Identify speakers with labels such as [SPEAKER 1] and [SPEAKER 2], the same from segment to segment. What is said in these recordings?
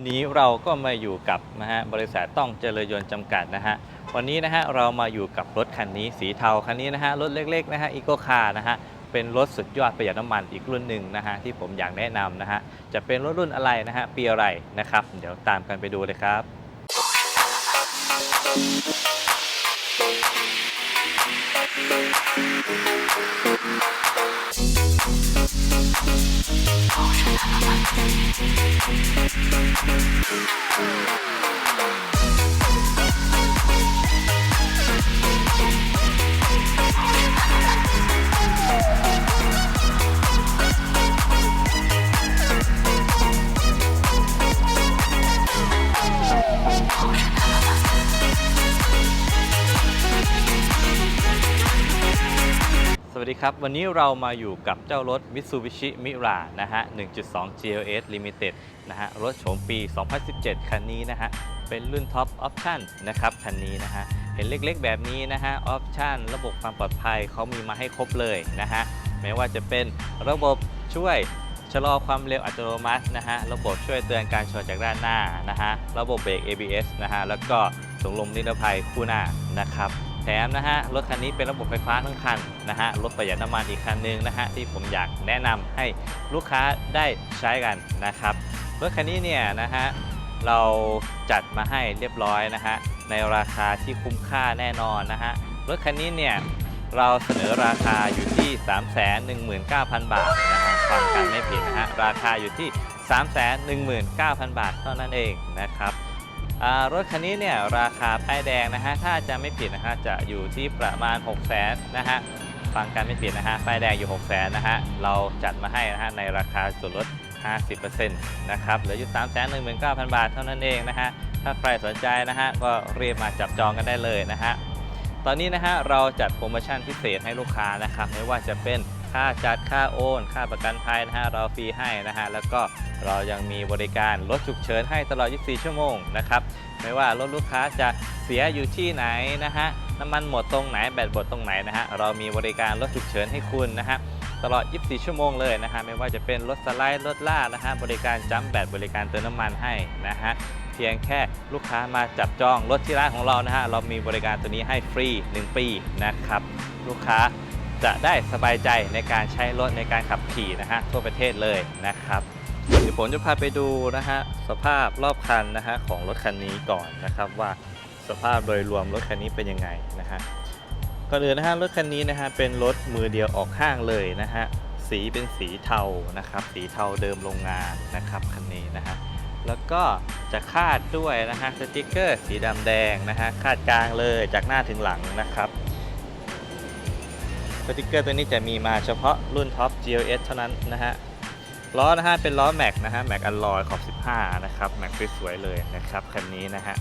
[SPEAKER 1] วันนี้เราก็มาอยู่กับนะฮะบริษัทต้องเจริญยนต์จำกัดนะฮะวันนี้นะฮะเรามาอยู่กับรถคันนี้สีเทาคันนี้นะฮะรถเล็กๆนะฮะอีโกคาร์นะฮะเป็นรถสุดยอดประหยัดน้ำมันอีกรุ่นหนึ่งนะฮะที่ผมอยากแนะนำนะฮะจะเป็นรถรุ่นอะไรนะฮะปีอะไรนะครับ เดี๋ยวตามกันไปดูเลยครับสวั ส ครับ วันนี้เรามาอยู่กับเจ้ารถ Mitsubishi Mira นะฮะ 1.2 GLS Limited นะฮะ รถโฉมปี 2017 คันนี้นะฮะ เป็นรุ่น Top Option นะครับ คันนี้นะฮะ เห็นเล็กๆ แบบนี้นะฮะออปชันระบบความปลอดภัยเขามีมาให้ครบเลยนะฮะ ไม่ว่าจะเป็นระบบช่วยชะลอความเร็วอัตโนมัตินะฮะ ระบบช่วยเตือนการชนจากด้านหน้านะฮะ ระบบเบรก ABS นะฮะ แล้วก็ถุงลมนิรภัยคู่หน้านะครับ ถมนะฮะรถคันนี้เป็นระบบไฟฟ้าทั้งคันนะฮะรถประหยัดน้ำมันอีกคันหนึงนะฮะที่ผมอยากแนะนำให้ลูกค้าได้ใช้กันนะครับรถคันนี้เนี่ยนะฮะเราจัดมาให้เรียบร้อยนะฮะในราคาที่คุ้มค่าแน่นอนนะฮะรถคันนี้เนี่ยเราเสนอราคาอยู่ที่ 319,000 บาทนะฮะฟังกันไม่ผิดนะฮะราคาอยู่ที่ 319,000 บาทเท่านั้นเองนะครับ รถคันนี้เนี่ยราคาป้ายแดงนะฮะถ้าจะไม่ผิดนะฮะจะอยู่ที่ประมาณ 6 0 0 0 0นนะฮะฟังกันไม่ผิดนะฮะป้ายแดงอยู่ 6 0 0 0 0นนะฮะเราจัดมาให้นะฮะในราคาส่วนลด 50%นะครับเหลืออยู่3 1 9 0 0 0 บาทเท่านั้นเองนะฮะถ้าใครสนใจนะฮะก็รีบมาจับจองกันได้เลยนะฮะตอนนี้นะฮะเราจัดโปรโมชั่นพิเศษให้ลูกค้านะครับไม่ว่าจะเป็น ค่าจัดค่าโอน ค่าประกันภัยนะฮะเราฟรีให้นะฮะแล้วก็เรายังมีบริการรถฉุกเฉินให้ตลอด 24 ชั่วโมงนะครับไม่ว่ารถลูกค้าจะเสียอยู่ที่ไหนนะฮะน้ำมันหมดตรงไหนแบตหมดตรงไหนนะฮะเรามีบริการรถฉุกเฉินให้คุณนะฮะตลอด 24 ชั่วโมงเลยนะฮะไม่ว่าจะเป็นรถสไลด์รถล่านะฮะบริการจัมแบตบริการเติมน้ำมันให้นะฮะเพียงแค่ลูกค้ามาจับจองรถที่ร้านของเรานะฮะเรามีบริการตัวนี้ให้ฟรี 1 ปีนะครับลูกค้า จะได้สบายใจในการใช้รถในการขับขี่นะฮะทั่วประเทศเลยนะครับเดี๋ยวผมจะพาไปดูนะฮะสภาพรอบคันนะฮะของรถคันนี้ก่อนนะครับว่าสภาพโดยรวมรถคันนี้เป็นยังไงนะฮะก่อนอื่นนะฮะรถคันนี้นะฮะเป็นรถมือเดียวออกห้างเลยนะฮะสีเป็นสีเทานะครับ สีเทาเดิมโรงงานนะครับคันนี้นะฮะแล้วก็จะคาดด้วยนะฮะสติกเกอร์สีดำแดงนะฮะคาดกลางเลยจากหน้าถึงหลังนะครับ สติกเกอร์ตัวนี้จะมีมาเฉพาะรุ่นท็อป GLS เท่านั้นนะฮะล้อนะฮะเป็นล้อแม็กนะฮะแม็กอลลอยขอบ 15 นะครับแม็กสวยๆเลยนะครับคันนี้นะฮะ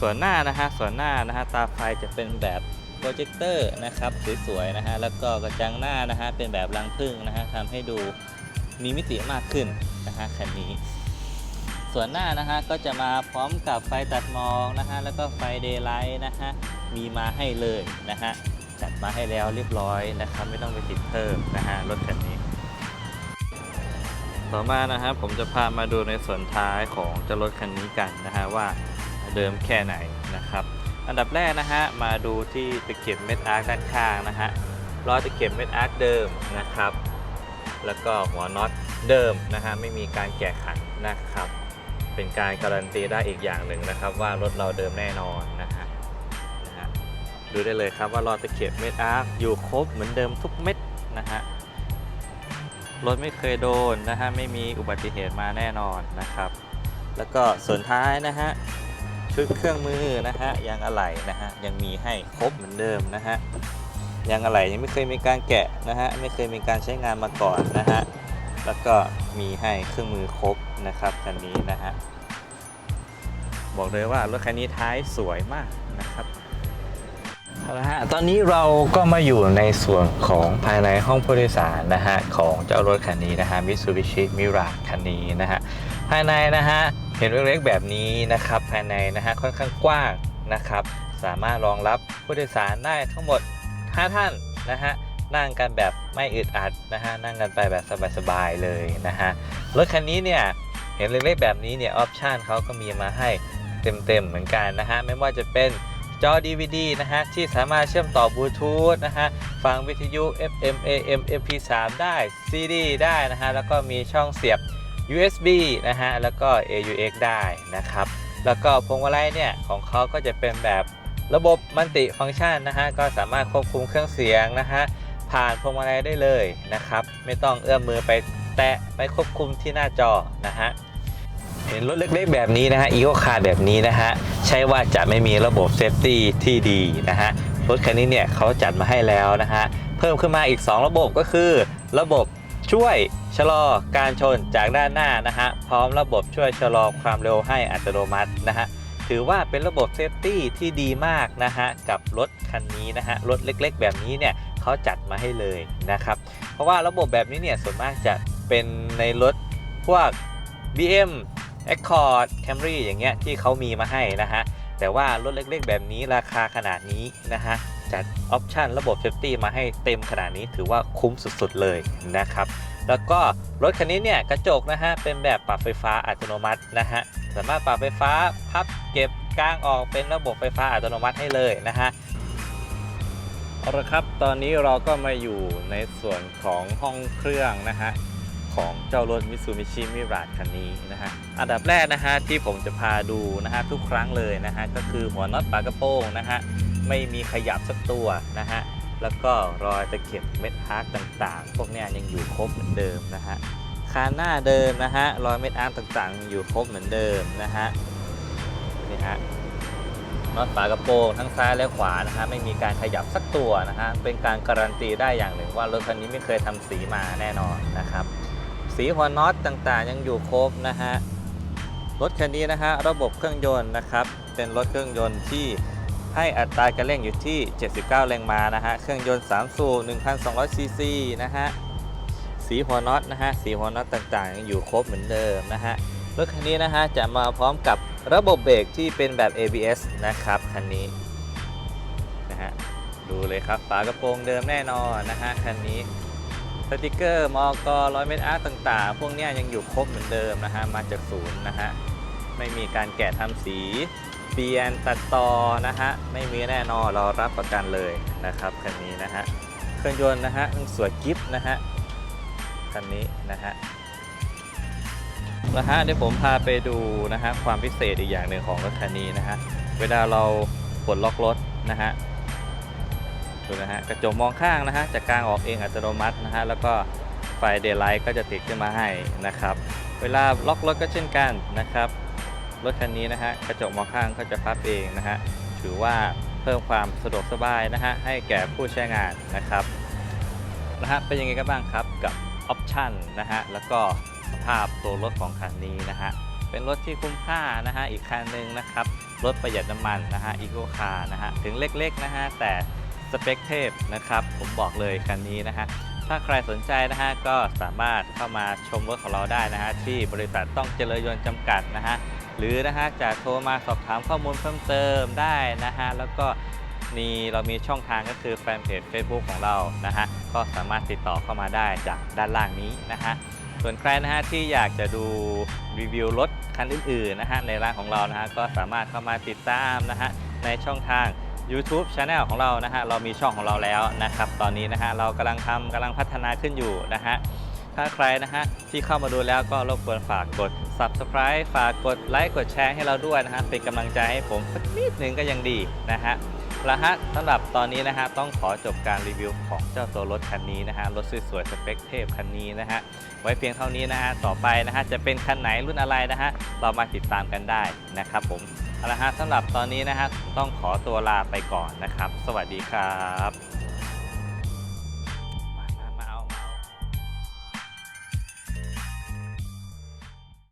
[SPEAKER 1] ส่วนหน้านะฮะส่วนหน้านะฮะตาไฟจะเป็นแบบโปรเจคเตอร์นะครับสวยๆนะฮะแล้วก็กระจังหน้านะฮะเป็นแบบรังผึ้งนะฮะทำให้ดูมีมิติมากขึ้นนะฮะคันนี้ ส่วนหน้านะฮะก็จะมาพร้อมกับไฟตัดมอกนะฮะแล้วก็ไฟเดย์ไลท์นะฮะมีมาให้เลยนะฮะ จัดมาให้แล้วเรียบร้อยนะครับ ไม่ต้องไปติดเพิ่มนะฮะรถคันนี้ ต่อมานะครับผมจะพามาดูในส่วนท้ายของเจ้ารถคันนี้กันนะฮะว่าเดิมแค่ไหนนะครับ อันดับแรกนะฮะมาดูที่ตะเข็บเม็ดอาร์คด้านข้างนะฮะล้อตะเข็บเม็ดอาร์คเดิมนะครับ แล้วก็หัวน็อตเดิมนะฮะไม่มีการแกะขันนะครับ เป็นการการันตีได้อีกอย่างหนึ่งนะครับ ว่ารถเราเดิมแน่นอนนะฮะนะฮะ ดูได้เลยครับว่าล้อตะเข็บเม็ดอาร์คอยู่ครบเหมือนเดิมทุกเม็ดนะฮะรถไม่เคยโดนนะฮะไม่มีอุบัติเหตุมาแน่นอนนะครับ แล้วก็ส่วนท้ายนะฮะชุดเครื่องมือนะฮะยางอะไหล่นะฮะยังมีให้ครบเหมือนเดิมนะฮะยางอะไหล่ยังไม่เคยมีการแกะนะฮะไม่เคยมีการใช้งานมาก่อนนะฮะแล้วก็มีให้เครื่องมือครบนะครับคันนี้นะฮะบอกเลยว่ารถคันนี้ท้ายสวยมากนะครับ เอาละฮะ ตอนนี้เราก็มาอยู่ในส่วนของภายในห้องผู้โดยสารนะฮะ ของเจ้ารถคันนี้นะฮะ Mitsubishi Mira คันนี้นะฮะ ภายในนะฮะ เห็นเล็กๆแบบนี้นะครับ ภายในนะฮะ ค่อนข้างกว้างนะครับ สามารถรองรับผู้โดยสารได้ทั้งหมด 5 ท่านนะฮะ นั่งกันแบบไม่อึดอัดนะฮะ นั่งกันไปแบบสบายๆเลยนะฮะ รถคันนี้เนี่ย เห็นเล็กๆแบบนี้เนี่ย ออปชันเขาก็มีมาให้เต็มๆเหมือนกันนะฮะ ไม่ว่าจะเป็น จอ DVD นะฮะ ที่สามารถเชื่อมต่อบลูทูธนะฮะ ฟังวิทยุ FM AM MP3 ได้ CD ได้นะฮะ แล้วก็มีช่องเสียบ USB นะฮะ แล้วก็ AUX ได้นะครับ แล้วก็พวงมาลัยเนี่ย ของเขาก็จะเป็นแบบระบบมัลติฟังก์ชันนะฮะ ก็สามารถควบคุมเครื่องเสียงนะฮะ ผ่านพวงมาลัยได้เลยนะครับ ไม่ต้องเอื้อมมือไปแตะไปควบคุมที่หน้าจอนะฮะ เห็นรถเล็กๆแบบนี้นะฮะอีโคคาร์แบบนี้นะฮะใช่ว่าจะไม่มีระบบเซฟตี้ที่ดีนะฮะรถคันนี้เนี่ยเขาจัดมาให้แล้วนะฮะเพิ่มขึ้นมาอีก 2 ระบบก็คือ ระบบช่วยชะลอการชนจากด้านหน้านะฮะพร้อมระบบช่วยชะลอความเร็วให้อัตโนมัตินะฮะถือว่าเป็นระบบเซฟตี้ที่ดีมากนะฮะกับรถคันนี้นะฮะรถเล็กๆ แบบนี้เนี่ยเขาจัดมาให้เลยนะครับ เพราะว่าระบบแบบนี้เนี่ยส่วนมากจะเป็นในรถพวก BM Accord Camry อย่างเงี้ยที่เขามีมาให้นะฮะ แต่ว่ารถเล็กๆ แบบนี้ราคาขนาดนี้นะฮะ จัดออปชันระบบเซฟตี้มาให้เต็มขนาดนี้ถือว่าคุ้มสุดๆเลยนะครับ แล้วก็รถคันนี้เนี่ยกระจกนะฮะ เป็นแบบปรับไฟฟ้าอัตโนมัตินะฮะ สามารถปรับไฟฟ้าพับเก็บกางออกเป็นระบบไฟฟ้าอัตโนมัติให้เลยนะฮะเอาละครับ ตอนนี้เราก็มาอยู่ในส่วนของห้องเครื่องนะฮะ ของเจ้ารถ Mitsubishi Mirage คันนี้นะฮะอันดับแรกนะฮะที่ผมจะพาดูนะฮะทุกครั้งเลยนะฮะก็คือหัวน็อตปากกระโปรงนะฮะไม่มีขยับสักตัวนะฮะแล้วก็รอยตะเข็บเม็ดอาร์คต่างๆ พวกนี้ยังอยู่ครบเหมือนเดิมนะฮะคานหน้าเดิมนะฮะรอยเม็ดอาร์คต่างๆ อยู่ครบเหมือนเดิมนะฮะนี่ฮะน็อตฝากระโปรงทั้งซ้ายและขวานะฮะไม่มีการขยับสักตัวนะฮะเป็นการการันตีได้อย่างหนึ่งว่ารถคันนี้ไม่เคยทำสีมาแน่นอนนะครับ สีหัวน็อตต่างๆ ยังอยู่ครบนะฮะ รถคันนี้นะฮะระบบเครื่องยนต์นะครับ เป็นรถเครื่องยนต์ที่ให้อัตราการเร่งอยู่ที่ 79 แรงม้านะฮะ เครื่องยนต์ 3 สูบ 1,200 ซีซีนะฮะ สีหัวน็อตนะฮะ สีหัวน็อตต่างๆ ยังอยู่ครบเหมือนเดิมนะฮะ รถคันนี้นะฮะจะมาพร้อมกับระบบเบรกที่เป็นแบบ ABS นะครับคันนี้นะฮะ ดูเลยครับฝากระโปรงเดิมแน่นอนนะฮะคันนี้ สติกเกอร์มอกร้อยเมตรอาร์ตต่างๆ พวกนี้ยังอยู่ครบเหมือนเดิมนะฮะ มาจากศูนย์นะฮะ ไม่มีการแกะทำสีเปลี่ยนตัดต่อนะฮะ ไม่มีแน่นอนเรารับประกันเลยนะครับคันนี้นะฮะ เครื่องยนต์นะฮะสวยกิฟต์นะฮะ คันนี้นะฮะนะฮะเดี๋ยวผมพาไปดูนะฮะความพิเศษอีกอย่างหนึ่งของรถคันนี้นะฮะ เวลาเราปลดล็อกรถนะฮะ ดูนะฮะกระจกมองข้างนะฮะจะกางออกเองอัตโนมัตินะฮะแล้วก็ไฟเดย์ไลท์ก็จะติดขึ้นมาให้นะครับ เวลาล็อกรถก็เช่นกันนะครับรถคันนี้นะฮะกระจกมองข้างก็จะพับเองนะฮะถือว่าเพิ่มความสะดวกสบายนะฮะให้แก่ผู้ใช้งานนะครับนะฮะเป็นยังไงกันบ้างครับกับออปชันนะฮะแล้วก็สภาพตัวรถของคันนี้นะฮะเป็นรถที่คุ้มค่านะฮะอีกคันหนึ่งนะครับรถประหยัดน้ำมันนะฮะอีโคคาร์นะฮะถึงเล็กๆนะฮะแต่ สเปคเทพนะครับ ผมบอกเลยคันนี้นะฮะ ถ้าใครสนใจนะฮะ ก็สามารถเข้ามาชมรถของเราได้นะฮะ ที่บริษัทต้องเจริญยนต์จำกัดนะฮะ หรือนะฮะ จะโทรมาสอบถามข้อมูลเพิ่มเติมได้นะฮะ แล้วก็มีเรามีช่องทางก็คือแฟนเพจ Facebook ของเรานะฮะ ก็สามารถติดต่อเข้ามาได้จากด้านล่างนี้นะฮะส่วนใครนะฮะที่อยากจะดูรีวิวรถคันอื่นๆนะฮะในร้านของเรานะฮะก็สามารถเข้ามาติดตามนะฮะในช่องทาง YouTube Channel ของเรานะฮะเรามีช่องของเราแล้วนะครับตอนนี้นะฮะเรากำลังทำกำลังพัฒนาขึ้นอยู่นะฮะถ้าใครนะฮะที่เข้ามาดูแล้วก็รบกวนฝากกด Subscribe ฝากกดไลค์กดแชร์ให้เราด้วยนะฮะเป็นกำลังใจให้ผมสักนิดหนึ่งก็ยังดีนะฮะล้วฮะสำหรับตอนนี้นะฮะต้องขอจบการรีวิวของเจ้าตัวรถคันนี้นะฮะรถสวยๆสเปคเทพคันนี้นะฮะไว้เพียงเท่านี้นะฮะต่อไปนะฮะจะเป็นคันไหนรุ่นอะไรนะฮะเรามาติดตามกันได้นะครับผม เอาละฮะสำหรับตอนนี้นะฮะต้องขอตัวลาไปก่อนนะครับ สวัสดีครับ